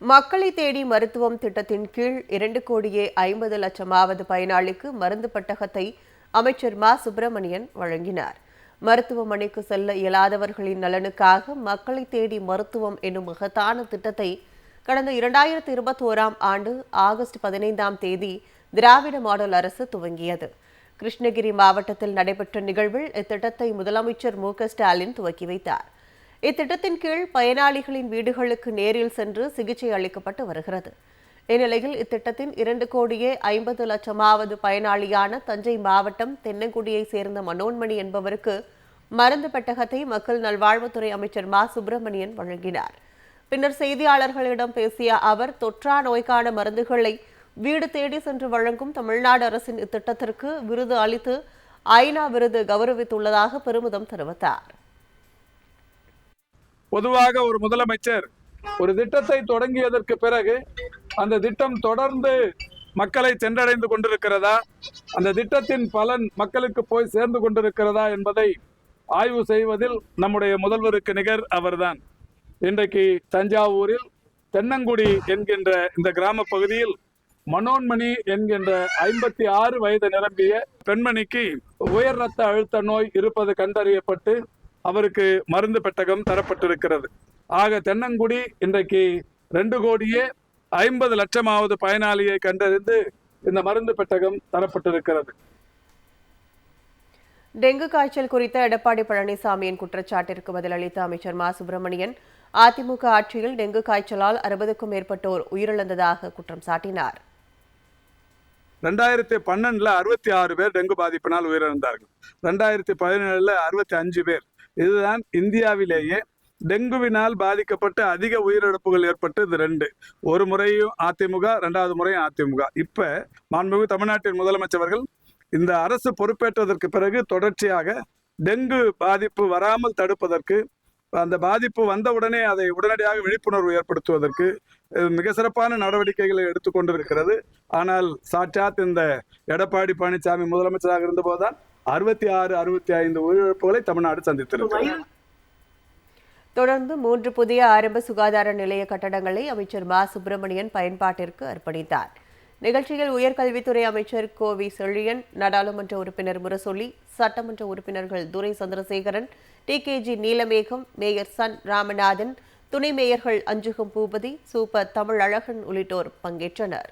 மக்களை தேடி மருத்துவம் திட்டத்தின் கீழ் இரண்டு கோடியே ஐம்பது லட்சமாவது பயனாளிக்கு மருந்து பட்டகத்தை அமைச்சர் மா. சுப்பிரமணியன் வழங்கினார். மருத்துவமனைக்கு செல்ல இயலாதவர்களின் நலனுக்காக மக்களை தேடி மருத்துவம் என்னும் மகத்தான திட்டத்தை கடந்த இரண்டாயிரத்தி இருபத்தோராம் ஆண்டு ஆகஸ்ட் பதினைந்தாம் தேதி திராவிட மாடல் அரசு துவங்கியது. கிருஷ்ணகிரி மாவட்டத்தில் நடைபெற்ற நிகழ்வில் இத்திட்டத்தை முதலமைச்சர் மு. ஸ்டாலின் துவக்கி வைத்தார். இத்திட்டத்தின் கீழ் பயனாளிகளின் வீடுகளுக்கு நேரில் சென்று சிகிச்சை அளிக்கப்பட்டு வருகிறது. இந்நிலையில் இத்திட்டத்தின் இரண்டு கோடியே ஐம்பது லட்சமாவது பயனாளியான தஞ்சை மாவட்டம் தென்னங்குடியை சேர்ந்த மனோன்மணி என்பவருக்கு மருந்து பெட்டகத்தை மக்கள் நல்வாழ்வுத்துறை அமைச்சர் மா. சுப்பிரமணியன் வழங்கினார். பின்னர் செய்தியாளர்களிடம் பேசிய அவர் தொற்றா நோய்க்கான மருந்துகளை வீடு தேடி சென்று வழங்கும் தமிழ்நாடு அரசின் இத்திட்டத்திற்கு விருது அளித்து ஐநா விருது கௌரவித்துள்ளதாக பெருமிதம் தெரிவித்தார். பொதுவாக ஒரு முதலமைச்சர் ஒரு திட்டத்தை தொடங்கியதற்கு பிறகு அந்த திட்டம் தொடர்ந்து மக்களை சென்றடைந்து கொண்டிருக்கிறதா? அந்த திட்டத்தின் பலன் மக்களுக்கு போய் சேர்ந்து கொண்டிருக்கிறதா என்பதை ஆய்வு செய்வதில் நம்முடைய முதல்வருக்கு நிகர் அவர்தான். இன்றைக்கு தஞ்சாவூரில் தென்னங்குடி என்கின்ற இந்த கிராம பகுதியில் மனோன்மணி என்கின்ற ஐம்பத்தி ஆறு வயது நிரம்பிய பெண்மணிக்கு உயர் ரத்த அழுத்த நோய் இருப்பது கண்டறியப்பட்டு அவருக்கு மருந்து பெட்டகம் தரப்பட்டிருக்கிறது. ஆக தென்னங்குடி இன்றைக்கு ரெண்டு கோடியே ஐம்பது லட்சமாவது பயனாளியை கண்டறிந்து இந்த மருந்து பெட்டகம் தரப்பட்டிருக்கிறது. டெங்கு காய்ச்சல் குறித்த எடப்பாடி பழனிசாமியின் குற்றச்சாட்டிற்கு பதிலளித்த அமைச்சர் மா. சுப்பிரமணியன் அதிமுக ஆட்சியில் டெங்கு காய்ச்சலால் அறுபதுக்கும் மேற்பட்டோர் உயிரிழந்ததாக குற்றம் சாட்டினார். ரெண்டாயிரத்தி பன்னெண்டுல அறுபத்தி ஆறு பேர் டெங்கு பாதிப்பினால் உயிரிழந்தார்கள். ரெண்டாயிரத்தி பதினேழுல அறுபத்தி அஞ்சு பேர். இதுதான் இந்தியாவிலேயே டெங்குவினால் பாதிக்கப்பட்டு அதிக உயிரிழப்புகள் ஏற்பட்டு இது ரெண்டு. ஒரு முறையும் அதிமுக ரெண்டாவது முறையும் அதிமுக. இப்ப மாண்புமிகு தமிழ்நாட்டின் முதலமைச்சர்கள் இந்த அரசு பொறுப்பேற்றதற்கு பிறகு தொடர்ச்சியாக டெங்கு பாதிப்பு வராமல் தடுப்பதற்கு அந்த பாதிப்பு வந்தவுடனே அதை உடனடியாக விழிப்புணர்வு ஏற்படுத்துவதற்கு மிக சிறப்பான நடவடிக்கைகளை எடுத்துக்கொண்டிருக்கிறது ஆனால் சாட்சாத் இந்த எடப்பாடி பழனிசாமி முதலமைச்சராக இருந்தபோதுதான் அறுபத்தி ஆறு அறுபத்தி ஐந்து உயிரிழப்புகளை தமிழ்நாடு சந்தித்திருக்கிறது. தொடர்ந்து மூன்று புதிய ஆரம்ப சுகாதார நிலைய கட்டடங்களை அமைச்சர் மா. சுப்பிரமணியன் பயன்பாட்டிற்கு அர்ப்பணித்தார். நிகழ்ச்சியில் உயர்கல்வித்துறை அமைச்சர் கோவி செழியன் நாடாளுமன்ற உறுப்பினர் முரசொலி சட்டமன்ற உறுப்பினர்கள் Durai Chandrasekaran T K G Neelamegam mayor San Ramanathan துணை மேயர்கள் அஞ்சுகம் பூபதி சூப்பர் தமிழழகன் உள்ளிட்டோர் பங்கேற்றனர்.